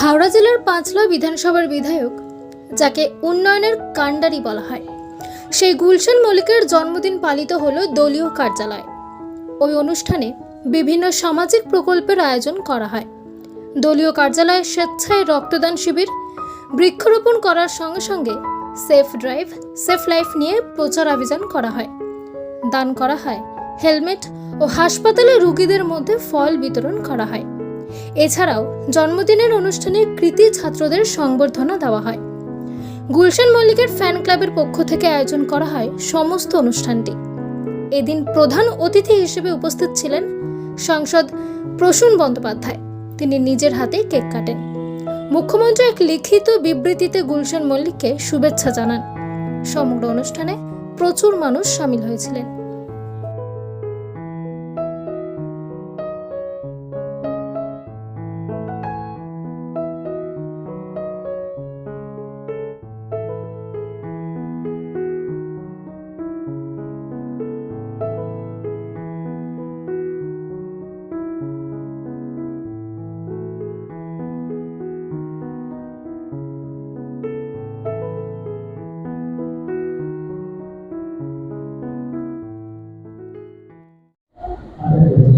হাওড়া জেলার পাঁচলা বিধানসভার বিধায়ক, যাকে উন্নয়নের কাণ্ডারি বলা হয়। সেই গুলশান মল্লিকের জন্মদিন পালিত হলো দলীয় কার্যালয়। ওই অনুষ্ঠানে বিভিন্ন সামাজিক প্রকল্পের আয়োজন করা হয়। দলীয় কার্যালয়ে স্বেচ্ছায় রক্তদান শিবির বৃক্ষরোপণ করার সঙ্গে সঙ্গে সেফ ড্রাইভ, সেফ লাইফ নিয়ে প্রচার অভিযান করা হয়। দান করা হয়। হেলমেট ও হাসপাতালে রুগীদের মধ্যে ফল বিতরণ করা হয়। এছাড়াও জন্মদিনের অনুষ্ঠানে কৃতি ছাত্রদের সংবর্ধনা দেওয়া হয়। গুলশান মল্লিকের ফ্যান ক্লাবের পক্ষ থেকে আয়োজন করা হয় সমস্ত অনুষ্ঠানটি। এদিন প্রধান অতিথি হিসেবে উপস্থিত ছিলেন সাংসদ প্রসূন বন্দ্যোপাধ্যায়। তিনি নিজের হাতে কেক কাটেন। মুখ্যমন্ত্রী এক লিখিত বিবৃতিতে গুলশান মল্লিককে শুভেচ্ছা জানান। সমগ্র অনুষ্ঠানে প্রচুর মানুষ সামিল হয়েছিলেন।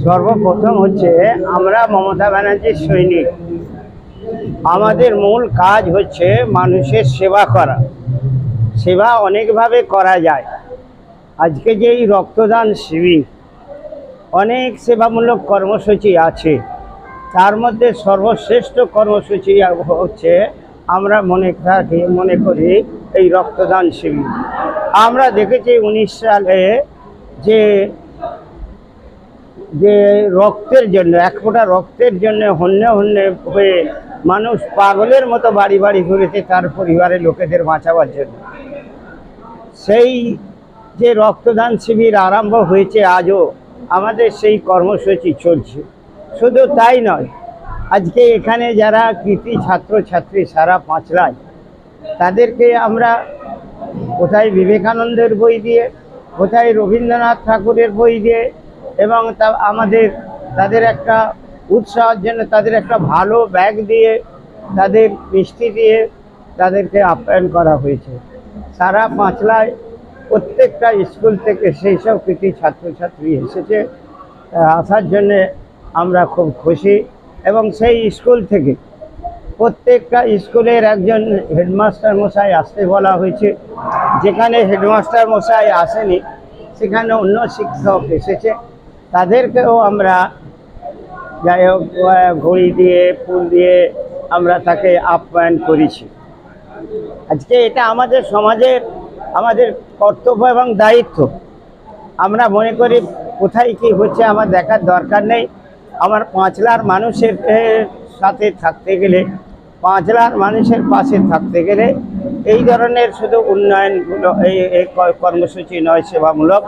সর্বপ্রথম হচ্ছে আমরা মমতা ব্যানার্জির সৈনিক। আমাদের মূল কাজ হচ্ছে মানুষের সেবা করা। সেবা অনেকভাবে করা যায়। আজকে যে এই রক্তদান শিবির, অনেক সেবামূলক কর্মসূচি আছে। তার মধ্যে সর্বশ্রেষ্ঠ কর্মসূচি হচ্ছে আমরা মনে থাকি, মনে করি এই রক্তদান শিবির। আমরা দেখেছি উনিশ সালে যে যে রক্তের জন্য, এক ফোঁটা রক্তের জন্য হন্যে হন্যে হয়ে মানুষ পাগলের মতো বাড়ি বাড়ি ঘুরেছে তার পরিবারের লোকেদের বাঁচাবার জন্য। সেই যে রক্তদান শিবির আরম্ভ হয়েছে আজও, আমাদের সেই কর্মসূচি চলছে। শুধু তাই নয়, আজকে এখানে যারা কৃতি ছাত্রছাত্রী সারা পাঁচলায়, তাদেরকে আমরা কোথায় বিবেকানন্দের বই দিয়ে, কোথায় রবীন্দ্রনাথ ঠাকুরের বই দিয়ে এবং তা আমাদের, তাদের একটা উৎসাহের জন্য, তাদের একটা ভালো ব্যাগ দিয়ে, তাদের মিষ্টি দিয়ে তাদেরকে আপ্যায়ন করা হয়েছে। সারা পাঁচলায় প্রত্যেকটা স্কুল থেকে সেই সব কৃতি ছাত্রছাত্রী এসেছে। আসার জন্যে আমরা খুব খুশি এবং সেই স্কুল থেকে প্রত্যেকটা স্কুলের একজন হেডমাস্টার মশাই আসতে বলা হয়েছে। যেখানে হেডমাস্টার মশাই আসেনি, সেখানে অন্য শিক্ষক এসেছে। তাদেরকেও আমরা যাই হোক ঘড়ি দিয়ে, ফুল দিয়ে আমরা তাকে আপ্যায়ন করেছি। আজকে এটা আমাদের সমাজের, আমাদের কর্তব্য এবং দায়িত্ব। আমরা মনে করি কোথায় কি হচ্ছে আমার দেখার দরকার নেই। আমার পাঁচলার মানুষের সাথে থাকতে গেলে পাঁচলার মানুষের পাশে থাকতে গেলে এই ধরনের শুধু উন্নয়নগুলো এই কর্মসূচি নয়, সেবামূলক।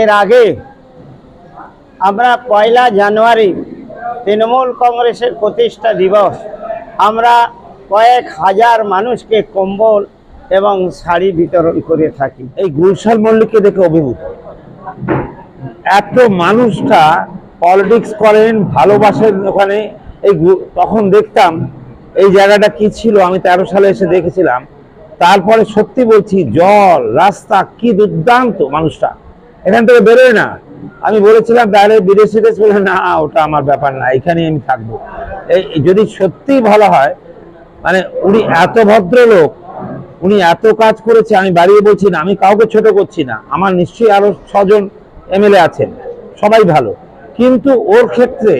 এর আগে আমরা পয়লা জানুয়ারি তৃণমূল কংগ্রেসের প্রতিষ্ঠা দিবস। আমরা কয়েক হাজার মানুষকে কম্বল এবং শাড়ি বিতরণ করে থাকি। এই গুলশান মল্লিককে দেখে অভিভূত। এত মানুষটা পলিটিক্স করেন, ভালোবাসেন ওখানে। এই তখন দেখতাম এই জায়গাটা কি ছিল, আমি তেরো সালে এসে দেখেছিলাম। তারপরে সত্যি বলছি, জল, রাস্তা, কি দুর্দান্ত মানুষটা। এখান থেকে বেরোয় না। আমি বলেছিলাম তাহলে বিদেশি দেশ বলে, না, ওটা আমার ব্যাপার না, এখানেই আমি থাকব। এই যদি সত্যিই ভালো হয় মানে উনি এত ভদ্রলোক, উনি এত কাজ করেছে, আমি বাড়িয়ে বলছি না, আমি কাউকে ছোট করছি না, আমার নিশ্চয়ই আরও ছজন এমএলএ আছেন, সবাই ভালো। কিন্তু ওর ক্ষেত্রে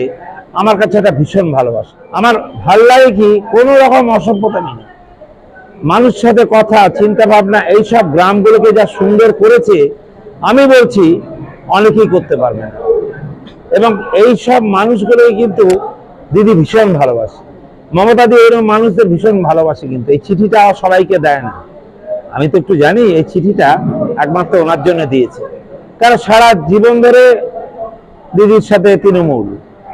আমার কাছে একটা ভীষণ ভালোবাসা। আমার ভালো লাগে কি, কোনো রকম অসভ্যতা নেই। মানুষের সাথে কথা চিন্তা ভাবনা এইসব গ্রামগুলোকে যা সুন্দর করেছে, আমি বলছি অনেকেই করতে পারবে না। এবং এই সব মানুষগুলোই কিন্তু দিদি ভীষণ ভালোবাসে। মমতা দি এরকম মানুষদের ভীষণ ভালোবাসে কিন্তু। এই চিঠিটা সবাইকে দেয় না। আমি তো একটু জানি, এই চিঠিটা একমাত্র ওনার জন্য দিয়েছে। কারণ সারা জীবন ধরে দিদির সাথে তৃণমূল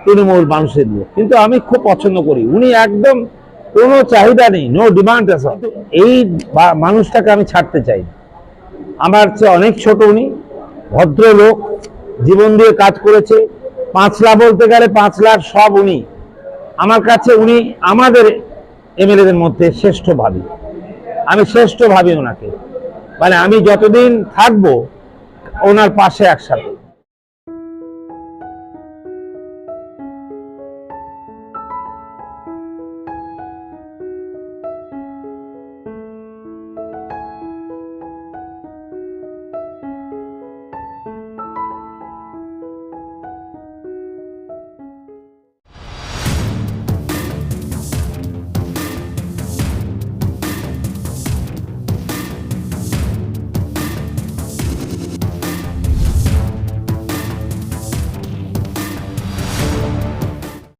তৃণমূল মানুষের লোক। কিন্তু আমি খুব পছন্দ করি। উনি একদম কোনো চাহিদা নেই নো ডিমান্ড আছে এই মানুষটাকে আমি ছাড়তে চাই আমার চেয়ে অনেক ছোট উনি। ভদ্রলোক জীবন দিয়ে কাজ করেছে। পাঁচলা বলতে গেলে পাঁচলার সব উনি। আমার কাছে উনি আমাদের এমএলএদের মধ্যে শ্রেষ্ঠ ভাবি। আমি শ্রেষ্ঠ ভাবি ওনাকে। মানে আমি যতদিন থাকব, ওনার পাশে একসাথে।